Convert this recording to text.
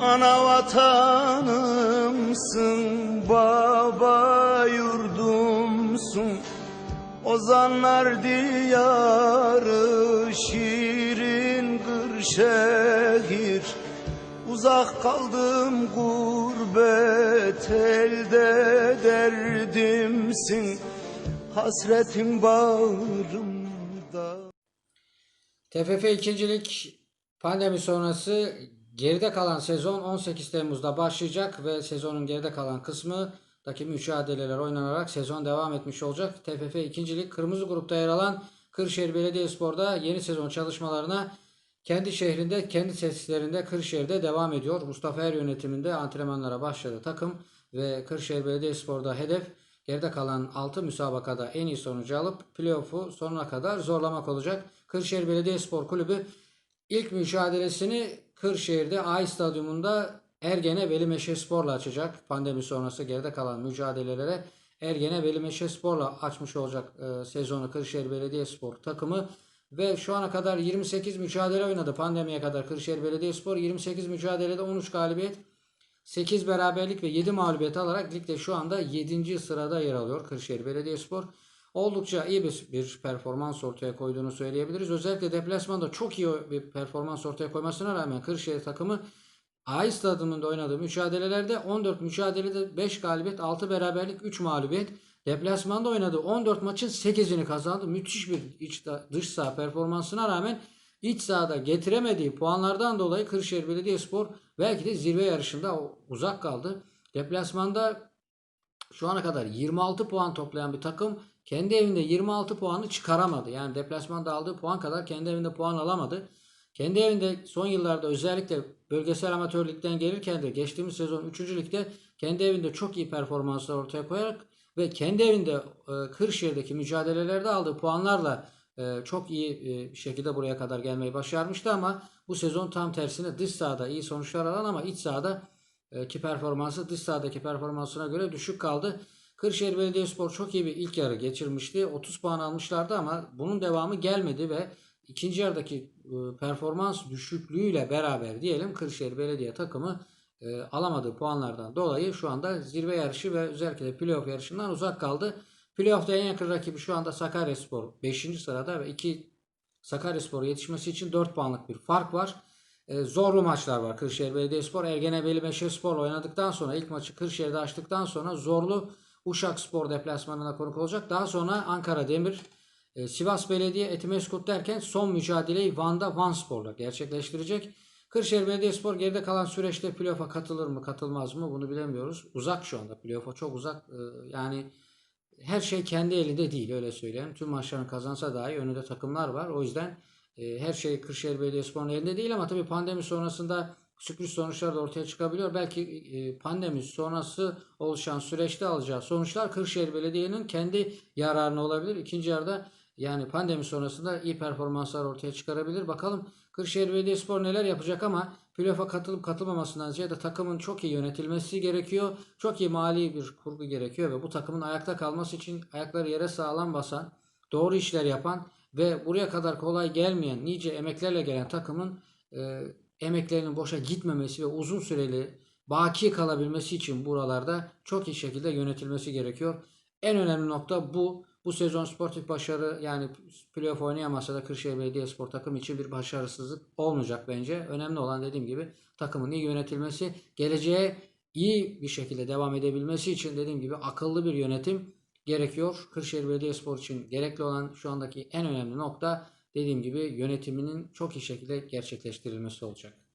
Ana vatanımsın, baba yurdumsun. Ozanlar diyarı, şirin Kırşehir Uzak kaldım gurbet elde derdimsin. Hasretin bağrımda. TFF ikincilik pandemi sonrası geride kalan sezon 18 Temmuz'da başlayacak ve sezonun geride kalan kısmındaki mücadeleler oynanarak sezon devam etmiş olacak. TFF ikincilik kırmızı grupta yer alan Kırşehir Belediyespor'da yeni sezon çalışmalarına kendi şehrinde, kendi tesislerinde Kırşehir'de devam ediyor. Mustafa Er yönetiminde antrenmanlara başladı takım ve Kırşehir Belediyespor'da hedef geride kalan 6 müsabakada en iyi sonucu alıp playoff'u sonuna kadar zorlamak olacak. Kırşehir Belediyespor Kulübü ilk mücadelesini Kırşehir'de Ay Stadyumunda Ergene Veli Meşespor'la açacak. Pandemi sonrası geride kalan mücadelelere Ergene Veli Meşespor'la açmış olacak e, sezonu Kırşehir Belediyespor takımı. Ve şu ana kadar 28 mücadele oynadı pandemiye kadar Kırşehir Belediyespor. 28 mücadelede 13 galibiyet, 8 beraberlik ve 7 mağlubiyet alarak ligde şu anda 7. sırada yer alıyor Kırşehir Belediyespor. Oldukça iyi bir, bir performans ortaya koyduğunu söyleyebiliriz. Özellikle deplasmanda çok iyi bir performans ortaya koymasına rağmen Kırşehir takımı Ay stadında oynadığı mücadelelerde 14 mücadelede 5 galibiyet, 6 beraberlik, 3 mağlubiyet. Deplasmanda oynadığı 14 maçın 8'ini kazandı. Müthiş bir iç dış saha performansına rağmen iç sahada getiremediği puanlardan dolayı Kırşehir Belediyespor belki de zirve yarışında uzak kaldı. Deplasmanda şu ana kadar 26 puan toplayan bir takım kendi evinde 26 puanı çıkaramadı. Yani deplasmanda aldığı puan kadar kendi evinde puan alamadı. Kendi evinde son yıllarda özellikle bölgesel amatör ligden gelirken de geçtiğimiz sezon 3. ligde kendi evinde çok iyi performanslar ortaya koyarak ve kendi evinde e, Kırşehir'deki mücadelelerde aldığı puanlarla e, çok iyi e, şekilde buraya kadar gelmeyi başarmıştı ama bu sezon tam tersine dış sahada iyi sonuçlar alan ama iç sahada ki performansı dış sahadaki performansına göre düşük kaldı. Kırşehir Belediyespor çok iyi bir ilk yarı geçirmişti. 30 puan almışlardı ama bunun devamı gelmedi ve ikinci yarıdaki e, performans düşüklüğüyle beraber diyelim Kırşehir Belediye takımı e, alamadığı puanlardan dolayı şu anda zirve yarışı ve özellikle de playoff yarışından uzak kaldı. Playoff'ta en yakın rakibi şu anda Sakaryaspor 5. sırada ve 2 Sakaryaspor'a yetişmesi için 4 puanlık bir fark var. E, zorlu maçlar var. Kırşehir Belediyespor, Ergenebeli Meşespor oynadıktan sonra ilk maçı Kırşehir'de açtıktan sonra zorlu Uşak Spor deplasmanına konuk olacak. Daha sonra Ankara Demir, e, Sivas Belediye, Etimeskut derken son mücadeleyi Van'da Van Spor'la gerçekleştirecek. Kırşehir Belediyespor geride kalan süreçte playoff'a katılır mı katılmaz mı bunu bilemiyoruz. Uzak şu anda playoff'a çok uzak. E, yani her şey kendi elinde değil öyle söyleyeyim. Tüm maçlarını kazansa dahi önünde takımlar var. O yüzden e, her şey Kırşehir Belediyespor'un elinde değil ama tabii pandemi sonrasında sürpriz sonuçlar da ortaya çıkabiliyor. Belki e, pandemi sonrası oluşan süreçte alacağı sonuçlar Kırşehir Belediye'nin kendi yararına olabilir. İkinci yarıda yani pandemi sonrasında iyi performanslar ortaya çıkarabilir. Bakalım Kırşehir Belediyespor neler yapacak ama playoff'a katılıp katılmamasından ziyade takımın çok iyi yönetilmesi gerekiyor. Çok iyi mali bir kurgu gerekiyor ve bu takımın ayakta kalması için ayakları yere sağlam basan, doğru işler yapan ve buraya kadar kolay gelmeyen, nice emeklerle gelen takımın e, emeklerinin boşa gitmemesi ve uzun süreli baki kalabilmesi için buralarda çok iyi şekilde yönetilmesi gerekiyor. En önemli nokta bu. Bu sezon sportif başarı yani playoff oynayamasa da Kırşehir Belediyespor takım için bir başarısızlık olmayacak bence. Önemli olan dediğim gibi takımın iyi yönetilmesi, geleceğe iyi bir şekilde devam edebilmesi için dediğim gibi akıllı bir yönetim gerekiyor. Kırşehir Belediyespor için gerekli olan şu andaki en önemli nokta dediğim gibi yönetiminin çok iyi şekilde gerçekleştirilmesi olacak.